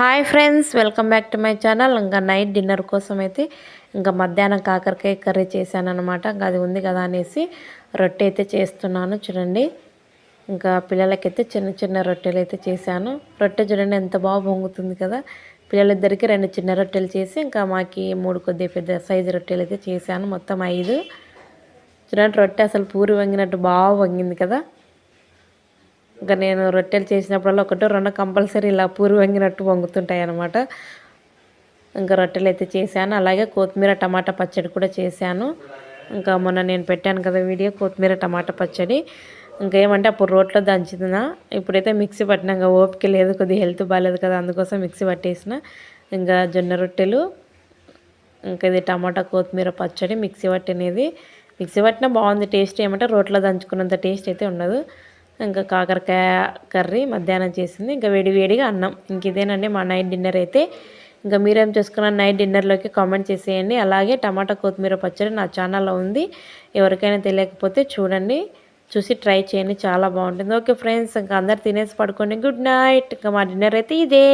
Hi friends welcome back to my channel. ఇంకా night dinner కోసం అయితే ఇంకా మధ్యాహ్నం కాకరకాయ కర్రీ చేశాను అనమాట ఇంకా అది ఉంది కదా అనేసి రొట్టె అయితే చేస్తున్నాను చూడండి. ఇంకా పిల్లలకైతే చిన్న చిన్న రొట్టెలు అయితే చేశాను. రొట్టె చూడండి ఎంత బాగా పొంగుతుంది కదా. పిల్లలిద్దరికి రెండు చిన్న రొట్టెలు చేసి ఇంకా మాకి మూడు కొద్దిగా పెద్ద సైజు రొట్టెలు అయితే చేశాను. మొత్తం ఐదు. చూడండి రొట్టె అసలు పూరి వంగినట్టు బాగా వంగింది కదా. ఇంకా నేను రొట్టెలు చేసినప్పుడల్లా ఒకటో రెండు కంపల్సరీ ఇలా పూరి వంగినట్టు వంగుతుంటాయి అనమాట ఇంకా రొట్టెలు అయితే చేశాను. అలాగే కొత్తిమీర టమాటా పచ్చడి కూడా చేశాను. ఇంకా మొన్న నేను పెట్టాను కదా వీడియో కొత్తిమీర టమాటా పచ్చడి. ఇంకా ఏమంటే అప్పుడు రోట్లో దంచుతున్నా ఇప్పుడైతే మిక్సీ పట్టినాక ఓపిక లేదు కొద్దిగా హెల్త్ బాగాలేదు కదా అందుకోసం మిక్సీ పట్టేసిన. ఇంకా జొన్న రొట్టెలు ఇంకా ఇది టమాటా కొత్తిమీర పచ్చడి మిక్సీ పట్టినది. మిక్సీ పట్టినా బాగుంది టేస్ట్ ఏమంటే రోట్లో దంచుకున్నంత టేస్ట్ అయితే ఉండదు. ఇంకా కాకరకాయ కర్రీ మధ్యాహ్నం చేసింది. ఇంకా వేడివేడిగా అన్నం. ఇంక ఇదేనండి మా నైట్ డిన్నర్ అయితే. ఇంకా మీరేం చేసుకున్న నైట్ డిన్నర్లోకి కామెంట్ చేసేయండి. అలాగే టమాటా కొత్తిమీర పచ్చడి నా ఛానల్లో ఉంది. ఎవరికైనా తెలియకపోతే చూడండి. చూసి ట్రై చేయండి. చాలా బాగుంటుంది. ఓకే ఫ్రెండ్స్ ఇంకా అందరు తినేసి పడుకోండి. Good night. ఇంకా మా డిన్నర్ అయితే ఇదే.